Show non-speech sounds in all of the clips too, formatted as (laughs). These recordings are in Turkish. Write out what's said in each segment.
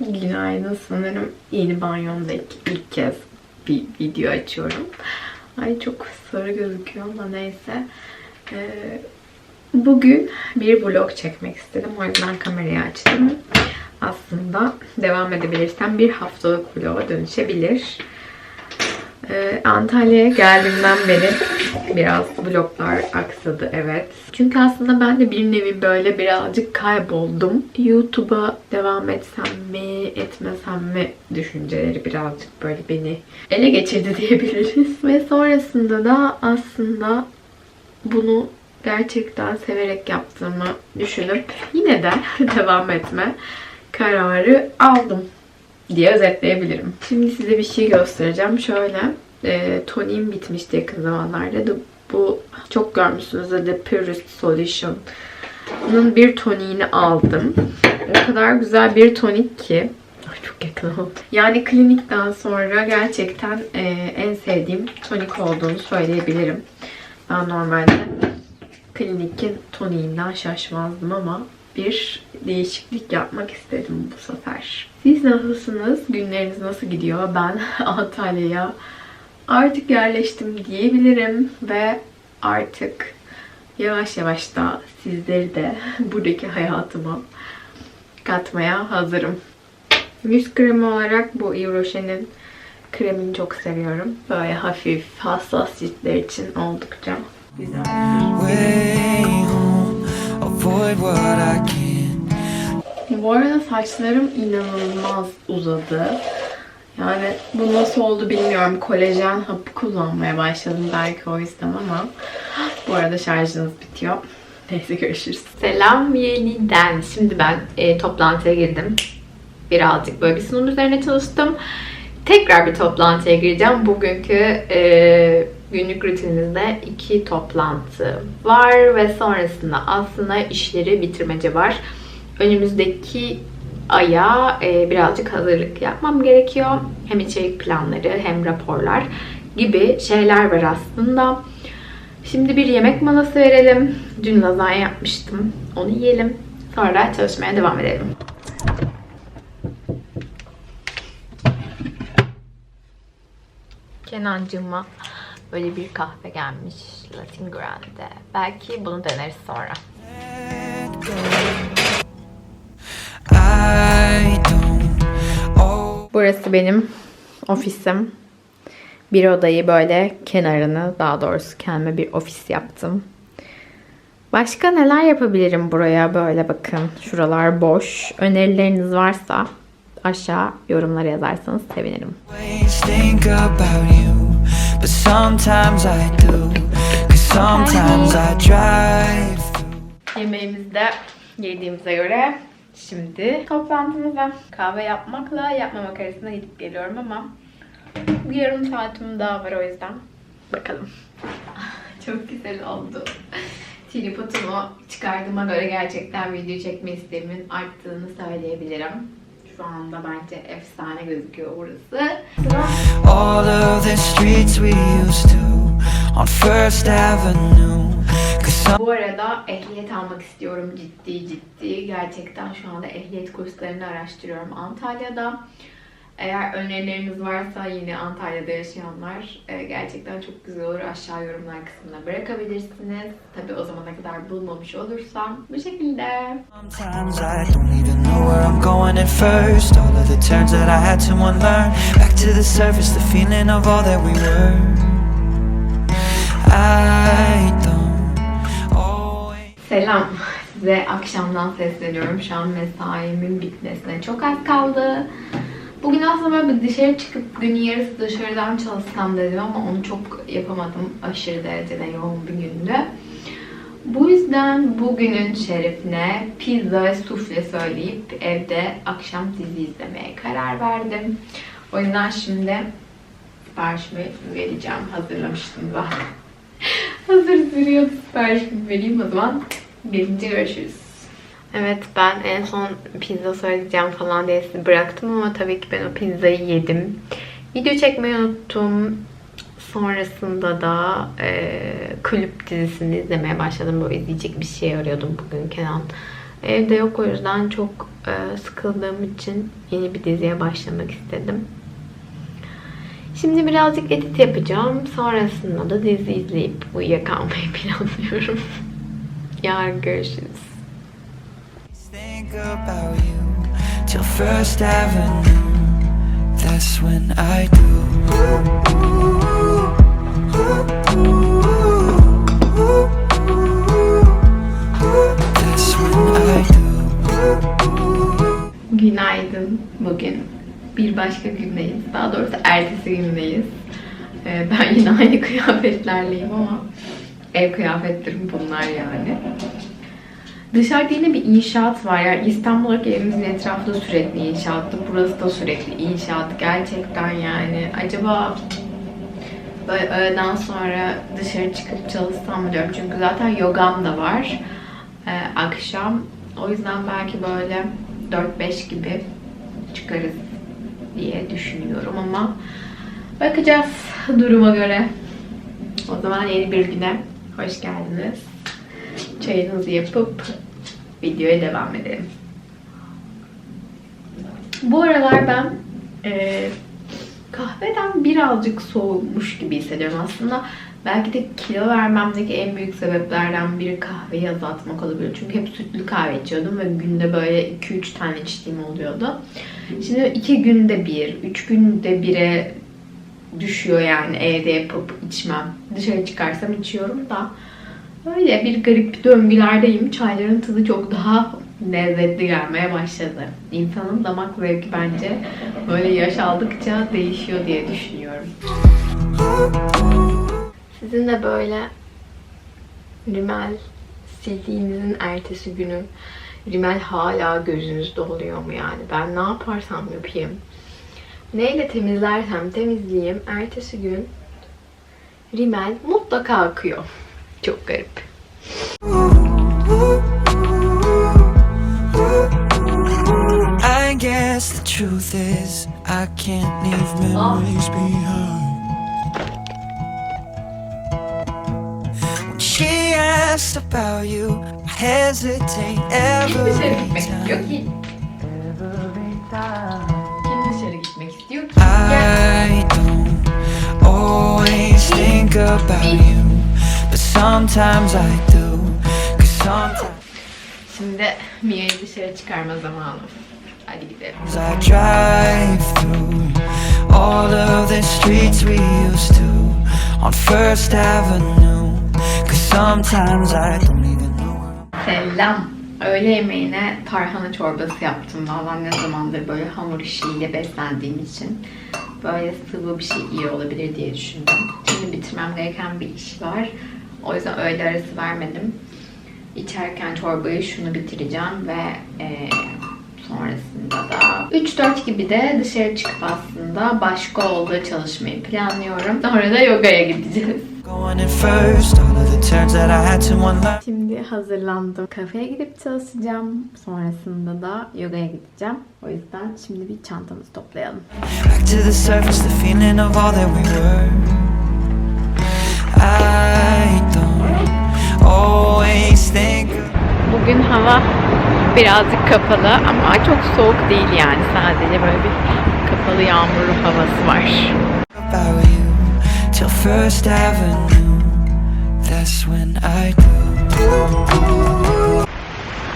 Günaydın. Sanırım yeni banyomda ilk kez bir video açıyorum. Ay çok sarı gözüküyor ama neyse. Ee, bugün bir vlog çekmek istedim. O yüzden kamerayı açtım. Aslında devam edebilirsem bir haftalık vloga dönüşebilir. Ee, Antalya'ya geldiğimden beri biraz vloglar aksadı evet. Çünkü aslında ben de bir nevi böyle birazcık kayboldum. YouTube'a devam etsem mi, etmesem mi düşünceleri birazcık böyle beni ele geçirdi (laughs) diyebiliriz. Ve sonrasında da aslında bunu gerçekten severek yaptığımı düşünüp yine de (laughs) devam etme kararı aldım diye özetleyebilirim. Şimdi size bir şey göstereceğim. Şöyle e, toniğim bitmişti yakın zamanlarda. Da bu çok görmüşsünüzdür The Purest Solution. Bunun bir toniğini aldım. O kadar güzel bir tonik ki. Ay çok yakın oldu. Yani klinikten sonra gerçekten e, en sevdiğim tonik olduğunu söyleyebilirim. Ben normalde klinikin toniğinden şaşmazdım ama bir değişiklik yapmak istedim bu sefer. Siz nasılsınız? Günleriniz nasıl gidiyor? Ben (laughs) Antalya'ya artık yerleştim diyebilirim ve artık yavaş yavaş da sizleri de (laughs) buradaki hayatıma katmaya hazırım. Yüz kremi olarak bu Yves Rocher'in kremini çok seviyorum. Böyle hafif, hassas ciltler için oldukça güzel. Avoid what I can. Bu arada saçlarım inanılmaz uzadı. Yani bu nasıl oldu bilmiyorum. Kolajen hapı kullanmaya başladım belki o yüzden ama bu arada şarjınız bitiyor. Neyse görüşürüz. Selam yeniden. Şimdi ben e, toplantıya girdim. Birazcık böyle bir sunum üzerine çalıştım. Tekrar bir toplantıya gireceğim. Bugünkü e, günlük rutinimizde iki toplantı var ve sonrasında aslında işleri bitirmece var. Önümüzdeki aya e, birazcık hazırlık yapmam gerekiyor. Hem içerik planları hem raporlar gibi şeyler var aslında. Şimdi bir yemek molası verelim. Dün lazanya yapmıştım. Onu yiyelim. Sonra çalışmaya devam edelim. Kenancığıma böyle bir kahve gelmiş. Latin Grande. Belki bunu deneriz sonra. Burası benim ofisim. Bir odayı böyle kenarını daha doğrusu kendime bir ofis yaptım. Başka neler yapabilirim buraya böyle bakın. Şuralar boş. Önerileriniz varsa aşağı yorumlara yazarsanız sevinirim. But sometimes I do. Cause sometimes I drive through. Yemeğimizi de yediğimize göre şimdi toplantımıza kahve yapmakla yapmamak arasında gidip geliyorum ama bir yarım saatim daha var o yüzden. Bakalım. (laughs) Çok güzel oldu. Tripodumu çıkardığıma göre gerçekten video çekme isteğimin arttığını söyleyebilirim. Şu anda bence efsane gözüküyor. Sıra All of the streets we used to on First Avenue. Bu arada ehliyet almak istiyorum ciddi ciddi. Gerçekten şu anda ehliyet kurslarını araştırıyorum Antalya'da. Eğer önerileriniz varsa yine Antalya'da yaşayanlar e, gerçekten çok güzel olur. Aşağı yorumlar kısmına bırakabilirsiniz. Tabi o zamana kadar bulmamış olursam bu şekilde. Selam. Size akşamdan sesleniyorum. Şu an mesaimin bitmesine çok az kaldı. Bugün aslında böyle bir dışarı çıkıp günün yarısı dışarıdan çalışsam dedim ama onu çok yapamadım. Aşırı derecede yoğun bir gündü. Bu yüzden bugünün şerefine pizza ve sufle söyleyip evde akşam dizi izlemeye karar verdim. O yüzden şimdi siparişimi vereceğim. Hazırlamıştım zaten. (laughs) Hazır duruyordu sipariş vereyim o zaman. Gelince görüşürüz. Evet ben en son pizza söyleyeceğim falan diye sizi bıraktım ama tabii ki ben o pizzayı yedim. Video çekmeyi unuttum. Sonrasında da e, kulüp dizisini izlemeye başladım. Böyle izleyecek bir şey arıyordum bugün Kenan. Evde yok o yüzden çok e, sıkıldığım için yeni bir diziye başlamak istedim. Şimdi birazcık edit yapacağım. Sonrasında da dizi izleyip uyuyakalmayı (laughs) planlıyorum. Yarın görüşürüz. Think about you till First Avenue. That's when I do. That's when I do. Günaydın. Bugün bir başka gündeyiz. Daha doğrusu ertesi gündeyiz. Ee, ben yine aynı (laughs) kıyafetlerleyim ama ev kıyafetlerim bunlar yani. Dışarıda yine bir inşaat var. Yani İstanbul'daki evimizin etrafında sürekli inşaattı. Burası da sürekli inşaat. Gerçekten yani. Acaba öğleden sonra dışarı çıkıp çalışsam mı diyorum. Çünkü zaten yogam da var. Ee, akşam. O yüzden belki böyle 4-5 gibi çıkarız diye düşünüyorum ama bakacağız duruma göre. O zaman yeni bir güne hoş geldiniz. Çayınızı yapıp videoya devam edelim. Bu aralar ben e, kahveden birazcık soğumuş gibi hissediyorum aslında. Belki de kilo vermemdeki en büyük sebeplerden biri kahveyi azaltmak olabilir. Çünkü hep sütlü kahve içiyordum ve günde böyle 2-3 tane içtiğim oluyordu. Şimdi 2 günde bir, 3 günde bire düşüyor yani evde yapıp içmem. Dışarı çıkarsam içiyorum da öyle bir garip döngülerdeyim. Çayların tadı çok daha lezzetli gelmeye başladı. İnsanın damak zevki bence böyle yaş aldıkça değişiyor diye düşünüyorum. Sizin de böyle rimel sildiğinizin ertesi günü rimel hala gözünüzde oluyor mu yani? Ben ne yaparsam yapayım. Neyle temizlersem temizleyeyim. Ertesi gün rimel mutlaka akıyor. Çok garip. I guess the truth is I can't leave memories behind. When she asked about you, I hesitate every Dışarı gitmek istiyor time. ki. Every time. Kim dışarı gitmek istiyor ki? I don't always think about you, but sometimes I do. Cause sometimes Şimdi Mia'yı dışarı çıkarma zamanı. Hadi gidelim. I drive through all of the streets we used to on First Avenue. Cause sometimes I don't even know. Selam. Öğle yemeğine tarhana çorbası yaptım. Valla ne zamandır böyle hamur işiyle beslendiğim için böyle sıvı bir şey iyi olabilir diye düşündüm. Şimdi bitirmem gereken bir iş var. O yüzden öğle arası vermedim. İçerken çorbayı şunu bitireceğim ve eee, sonrasında da 3-4 gibi de dışarı çıkıp aslında başka olduğu çalışmayı planlıyorum. Sonra da yogaya gideceğiz. Şimdi hazırlandım. Kafeye gidip çalışacağım. Sonrasında da yogaya gideceğim. O yüzden şimdi bir çantamızı toplayalım. Back to the surface, the feeling of all that we were. Bugün hava birazcık kapalı ama çok soğuk değil yani. Sadece böyle bir kapalı yağmurlu havası var.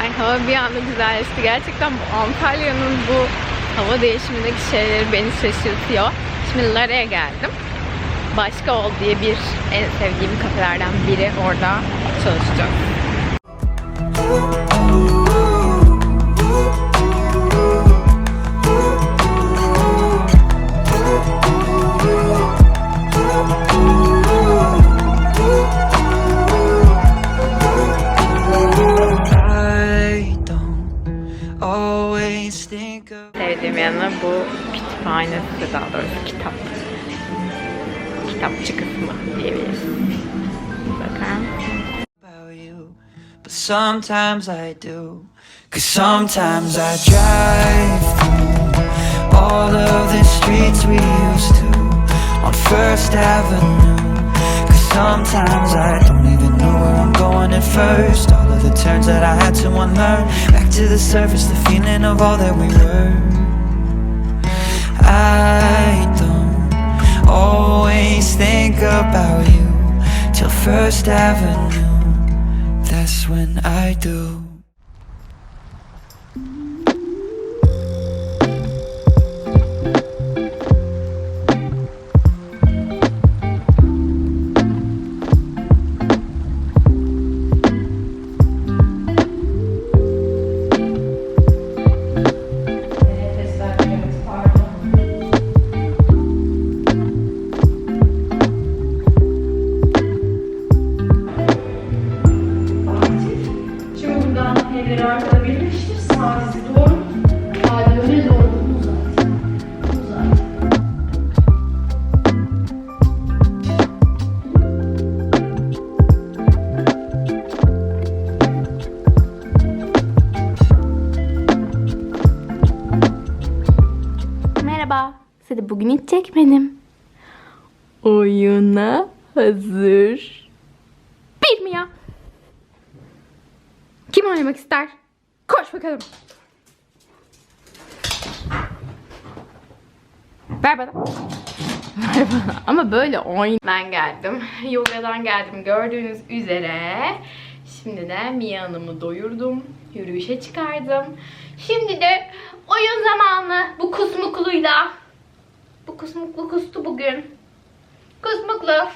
Ay hava bir anda güzelleşti. Gerçekten bu Antalya'nın bu hava değişimindeki şeyleri beni şaşırtıyor. Şimdi Lara'ya geldim. Başka Ol diye bir en sevdiğim kafelerden biri orada çalışacağım. Sevdiğim yanı bu kütüphanesi daha doğrusu kitap. Kitapçı kısmı diyebiliriz. bakar but sometimes I do. Cause sometimes I drive through all of the streets we used to on First Avenue. Cause sometimes I don't even know where I'm going at first. All of the turns that I had to unlearn. Back to the surface, the feeling of all that we were. I always think about you till First Avenue. That's when I do. Bugün hiç çekmedim. Oyuna hazır. Bir mi ya? Kim oynamak ister? Koş bakalım. Ver bana. Ver bana. Ama böyle oyun. Ben geldim. (laughs) Yogadan geldim gördüğünüz üzere. Şimdi de Mia Hanım'ı doyurdum. Yürüyüşe çıkardım. Şimdi de oyun zamanı. Bu kusmukluyla. Bu kusmuklu kustu bugün. Kusmuklu.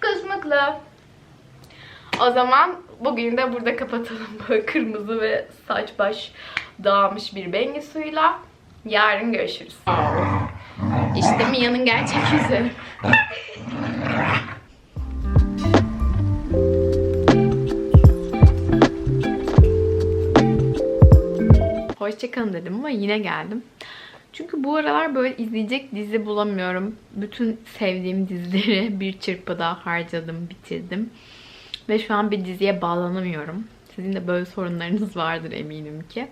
Kusmuklu. O zaman bugün de burada kapatalım (laughs) böyle kırmızı ve saç baş dağılmış bir Bengisuyla. Yarın görüşürüz. İşte Mia'nın gerçek yüzü. Hoşçakalın dedim ama yine geldim. Çünkü bu aralar böyle izleyecek dizi bulamıyorum. Bütün sevdiğim dizileri (laughs) bir çırpıda harcadım, bitirdim. Ve şu an bir diziye bağlanamıyorum. Sizin de böyle sorunlarınız (laughs) vardır eminim ki.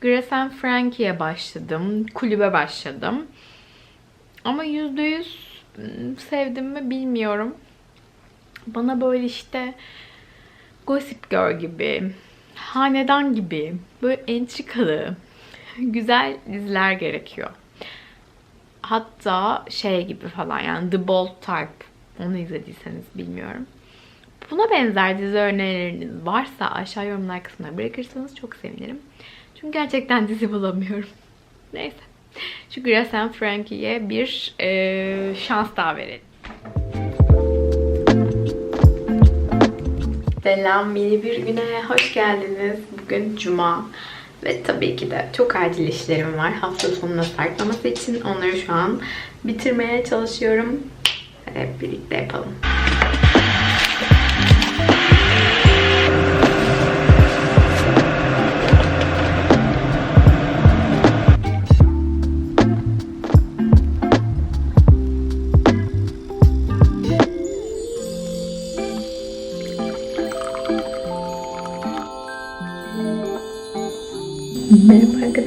Grace and Frankie'ye başladım. Kulübe başladım. Ama %100 sevdim mi bilmiyorum. Bana böyle işte Gossip Girl gibi, Hanedan gibi böyle entrikalı, güzel diziler gerekiyor. Hatta şey gibi falan yani The Bold Type. Onu izlediyseniz bilmiyorum. Buna benzer dizi önerileriniz varsa aşağı yorumlar kısmına bırakırsanız çok sevinirim. Çünkü gerçekten (laughs) dizi bulamıyorum. Neyse. Şu Grace and Frankie'ye bir e, şans daha verelim. Selam yeni bir güne hoş geldiniz. Bugün cuma ve tabii ki de çok acil işlerim var. Hafta sonuna sarklaması için onları şu an bitirmeye çalışıyorum. Hep birlikte yapalım.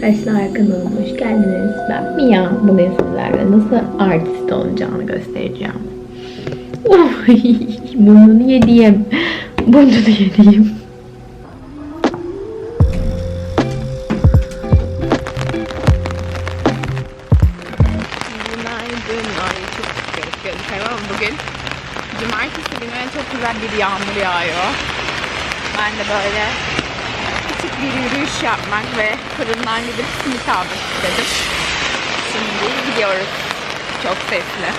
Arkadaşlar kanalıma hoş geldiniz. Ben Mia. Bugün sizlerle nasıl artist olacağını göstereceğim. (laughs) Burnunu yediğim. Burnunu yediğim. Günaydın. Ay çok garip gözüküyor ama bugün cumartesi günü çok güzel bir yağmur yağıyor. Ben de böyle bir yürüyüş yapmak ve fırından gidip simit almak istedim. Şimdi gidiyoruz. Çok sesli.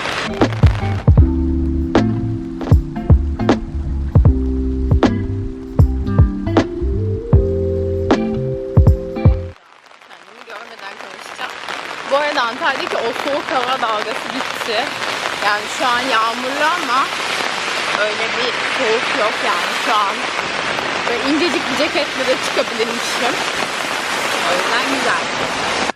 Bu arada Antalya'daki o soğuk hava dalgası gitti. Yani şu an yağmurlu ama öyle bir soğuk yok yani şu an. İncecik bir ceketle de çıkabilirmişim. O yüzden güzel.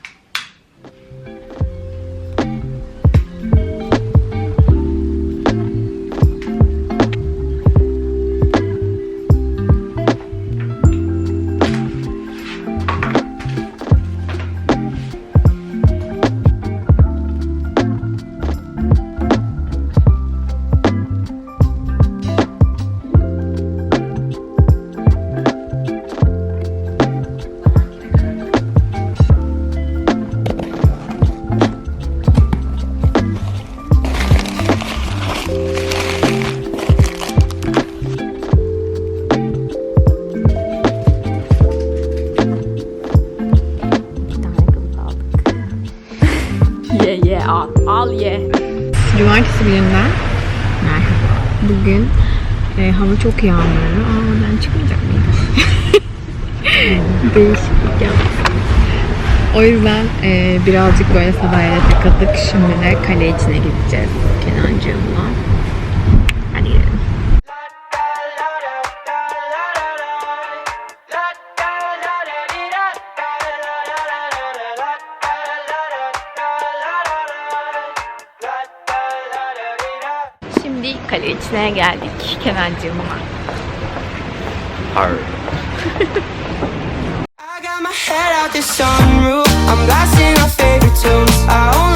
al ye. Cumartesi gününden merhaba. Bugün e, hava çok yağmurlu. Aa ben çıkmayacak mıyım? (laughs) Değişiklik yaptım. O yüzden e, birazcık böyle sadayrete takıldık. Şimdi de kale içine gideceğiz Kenancığımla. Şimdi kale içine geldik. Kemencığım. Arr. I got my head out the sunroof. I'm blasting my favorite tunes. I only